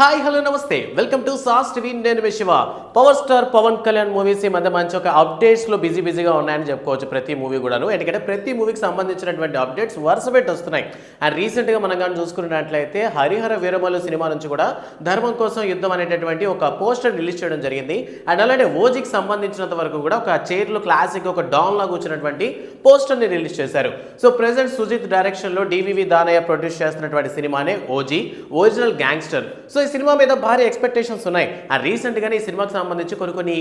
Hi hello నమస్తే. Welcome to SAS TV నేను మీ Shiva. Power star Pawan Kalyan movies ఈ మధ్య మంచి ఒక అప్డేట్స్లో బిజీ బిజీగా ఉన్నాయని చెప్పుకోవచ్చు ప్రతి మూవీ కూడాను. ఎందుకంటే ప్రతి మూవీకి సంబంధించినటువంటి అప్డేట్స్ వరుస పెట్టి వస్తున్నాయి. అండ్ రీసెంట్గా మనం కానీ చూసుకున్నట్లయితే హరిహర వీరమలు సినిమా నుంచి కూడా ధర్మం కోసం యుద్ధం అనేటటువంటి ఒక పోస్టర్ రిలీజ్ చేయడం జరిగింది. అండ్ అలానే ఓజీకి సంబంధించినంత వరకు కూడా ఒక చైర్లో క్లాసిక్ ఒక డాన్ లాగా వచ్చినటువంటి పోస్టర్ని రిలీజ్ చేశారు. సో ప్రెసెంట్ సుజిత్ డైరెక్షన్లో డివివి దానయ్య ప్రొడ్యూస్ చేస్తున్నటువంటి సినిమానే OG original gangster so cinema మీద భారీ ఎక్స్పెక్టేషన్స్ ఉన్నాయి. ఆ రీసెంట్ ఈ సినిమాకి సంబంధించి కొన్ని కొన్ని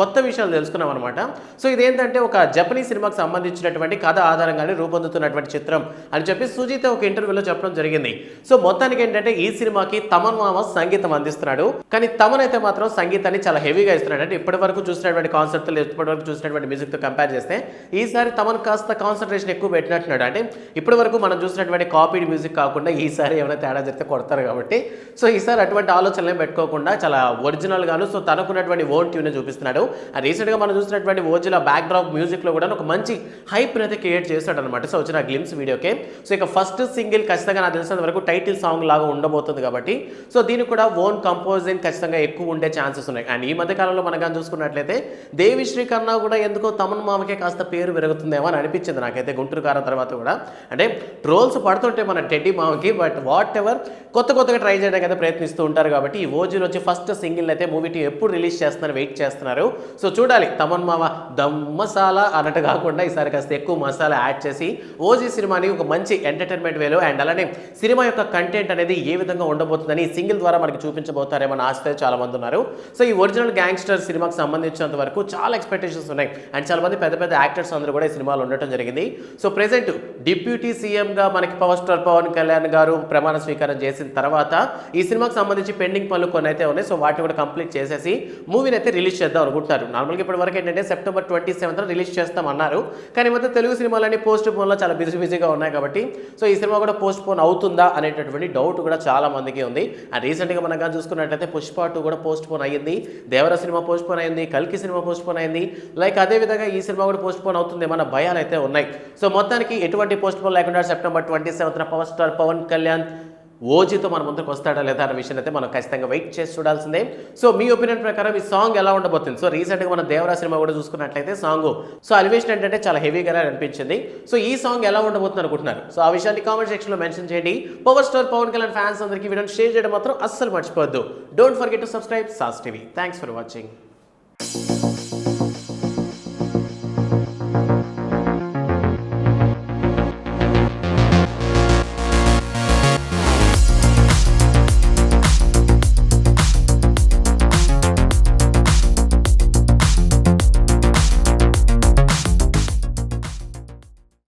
కొత్త విషయాలు తెలుసుకున్నాం అనమాట సో ఇదేంటంటే ఒక జపనీస్ సినిమాకి సంబంధించినటువంటి కథ ఆధారంగానే రూపొందుతున్నటువంటి చిత్రం అని చెప్పి సుజిత్ ఒక ఇంటర్వ్యూలో చెప్పడం జరిగింది. సో మొత్తానికి ఏంటంటే ఈ సినిమాకి తమన్ మామ సంగీతం అందిస్తున్నాడు. కానీ తమన్ అయితే మాత్రం సంగీతాన్ని చాలా హెవీగా ఇస్తున్నాడు. అంటే ఇప్పటి వరకు చూసినటువంటి కాన్సెప్ట్ ఇప్పటి వరకు చూసినటువంటి మ్యూజిక్తో కంపేర్ చేస్తే ఈసారి తమన్ కాస్త కాన్సన్ట్రేషన్ ఎక్కువ పెట్టినట్టున్నాడు. అంటే ఇప్పటి వరకు మనం చూసినటువంటి కాపీడ్ మ్యూజిక్ కాకుండా ఈసారి ఏమైనా తేడా జరిగితే కొడతారు కాబట్టి. సో ఈసారి అటువంటి ఆలోచనలే పెట్టుకోకుండా చాలా ఒరిజినల్ గాను సో తనకున్నటువంటి ఓన్ ట్యూన్ చూపిస్తున్నాడు. రీసెంట్గా మనం చూసినటువంటి ఓజిల బ్యాక్ డ్రాప్ మ్యూజిక్లో కూడా ఒక మంచి హైప్ అయితే క్రియేట్ చేశాడు అనమాట సో వచ్చిన గ్లిమ్స్ వీడియోకే సో ఇక ఫస్ట్ సింగిల్ ఖచ్చితంగా నాకు తెలిసినంత వరకు టైటిల్ సాంగ్ లాగా ఉండబోతుంది కాబట్టి సో దీనికి కూడా ఓన్ కంపోజింగ్ ఖచ్చితంగా ఎక్కువ ఉండే ఛాన్సెస్ ఉన్నాయి. అండ్ ఈ మధ్య కాలంలో మనం కానీ చూసుకున్నట్లయితే దేవిశ్రీ కన్నా కూడా ఎందుకో తమన్ మామకే కాస్త పేరు పెరుగుతుందేమో అని అనిపించింది నాకైతే గుంటూరు కారం తర్వాత కూడా. అంటే ట్రోల్స్ పడుతుంటే మన టెడ్డీ మామకి బట్ వాట్ ఎవర్ కొత్త కొత్తగా ట్రై చేయడానికి అయితే ప్రయత్నిస్తూ ఉంటారు కాబట్టి ఈ ఓజీలో వచ్చి ఫస్ట్ సింగిల్ అయితే మూవీ ఎప్పుడు రిలీజ్ చేస్తున్నారు వెయిట్ చేస్తున్నారు. సో చూడాలి తమన్ మామ దమ్ మసాలా అన్నట్టు కాకుండా ఈసారి కాస్త ఎక్కువ మసాలా యాడ్ చేసి ఓజీ సినిమాని ఒక మంచి ఎంటర్టైన్మెంట్ వేలో అండ్ అలానే సినిమా యొక్క కంటెంట్ అనేది ఏ విధంగా ఉండబోతుందని సింగిల్ ద్వారా మనకి చూపించబోతారేమో అని ఆశతో చాలా మంది ఉన్నారు. సో ఈ ఒరిజినల్ గ్యాంగ్స్టర్ సినిమాకి సంబంధించినంత వరకు చాలా ఎక్స్పెక్టేషన్స్ ఉన్నాయి. అండ్ చాలా మంది పెద్ద పెద్ద యాక్టర్స్ అందరూ కూడా ఈ సినిమాలో ఉండటం జరిగింది. సో ప్రెసెంట్ డిప్యూటీ సీఎంగా మనకి పవర్ స్టార్ పవన్ కళ్యాణ్ గారు ప్రమాణ స్వీకారం చేసిన తర్వాత ఈ సినిమాకి సంబంధించి పెండింగ్ పనులు కొన్ని అయితే ఉన్నాయి. సో వాటిని కూడా కంప్లీట్ చేసేసి మూవీని అయితే రిలీజ్ చేద్దాం అనుకుంటున్నారు. నార్మల్గా ఇప్పటి వరకు ఏంటంటే సెప్టెంబర్ ట్వంటీ సెవెంత్ రిలీజ్ చేస్తామన్నారు. కానీ మొత్తం తెలుగు సినిమాలన్నీ పోస్ట్ పోన్లో చాలా బిజీ బిజీగా ఉన్నాయి కాబట్టి సో ఈ సినిమా కూడా పోస్ట్ పోన్ అవుతుందా అనేటటువంటి డౌట్ కూడా చాలా మందికి ఉంది. అండ్ రీసెంట్గా మనం కానీ చూసుకున్నట్లయితే పుష్ప టూ కూడా పోస్ట్ పోన్ అయ్యింది. దేవర సినిమా పోస్ట్ పోన్ అయింది కల్కి సినిమా పోస్ట్ పోన్ అయింది లైక్ అదే విధంగా ఈ సినిమా కూడా పోస్ట్ పోన్ అవుతుంది ఏమన్న భయాలు అయితే ఉన్నాయి. సో మొత్తానికి ఎటువంటి పోస్ట్ పోన్ లేకుండా సెప్టెంబర్ ట్వంటీ సెవెంత్న పవర్ స్టార్ పవన్ కళ్యాణ్ ఓజీతో మన ముందుకు వస్తాడా లేదా అనే విషయం అయితే మనం ఖచ్చితంగా వెయిట్ చేసి చూడాల్సిందే. సో మీ ఒపీనియన్ ప్రకారం ఈ సాంగ్ ఎలా ఉండబోతుంది? సో రీసెంట్గా మన దేవరా సినిమా కూడా చూసుకున్నట్లయితే సాంగ్ సో అలివేషన్ ఏంటంటే చాలా హెవీగానే అనిపించింది. సో ఈ సాంగ్ ఎలా ఉండబోతుంది అనుకుంటున్నారు? సో ఆ విషయాన్ని కామెంట్ సెక్షన్లో మెన్షన్ చేయండి. Power star Pawan Kalyan fans అందరికీ వీడియోని షేర్ చేయడం మాత్రం అస్సలు మర్చిపోవద్దు. Don't forget to subscribe SAS TV thanks for watching